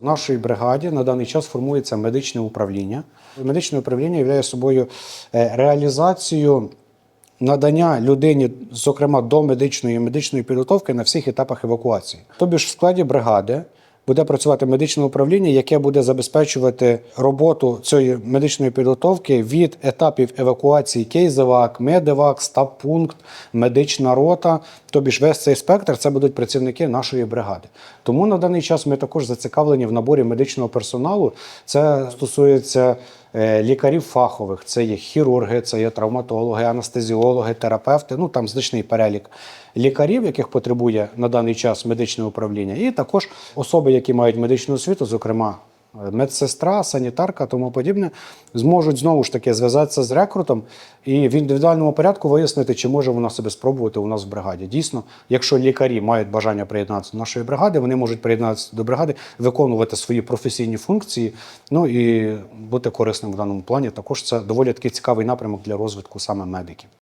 В нашій бригаді на даний час формується медичне управління. Медичне управління являє собою е, реалізацію надання людині, зокрема до медичної медичної підготовки на всіх етапах евакуації. Тобі ж в складі бригади буде працювати медичне управління, яке буде забезпечувати роботу цієї медичної підготовки від етапів евакуації кейзевак, медевак, стаб-пункт, медична рота. Тобі ж весь цей спектр це будуть працівники нашої бригади. Тому на даний час ми також зацікавлені в наборі медичного персоналу. Це стосується лікарів фахових, це є хірурги, це є травматологи, анестезіологи, терапевти. Ну там значний перелік лікарів, яких потребує на даний час медичне управління, і також особи, які мають медичну освіту, зокрема. Медсестра, санітарка, тому подібне, зможуть знову ж таки зв'язатися з рекрутом і в індивідуальному порядку вияснити, чи може вона себе спробувати у нас в бригаді. Дійсно, якщо лікарі мають бажання приєднатися до нашої бригади, вони можуть приєднатися до бригади, виконувати свої професійні функції, ну і бути корисним в даному плані. Також це доволі такий цікавий напрямок для розвитку саме медиків.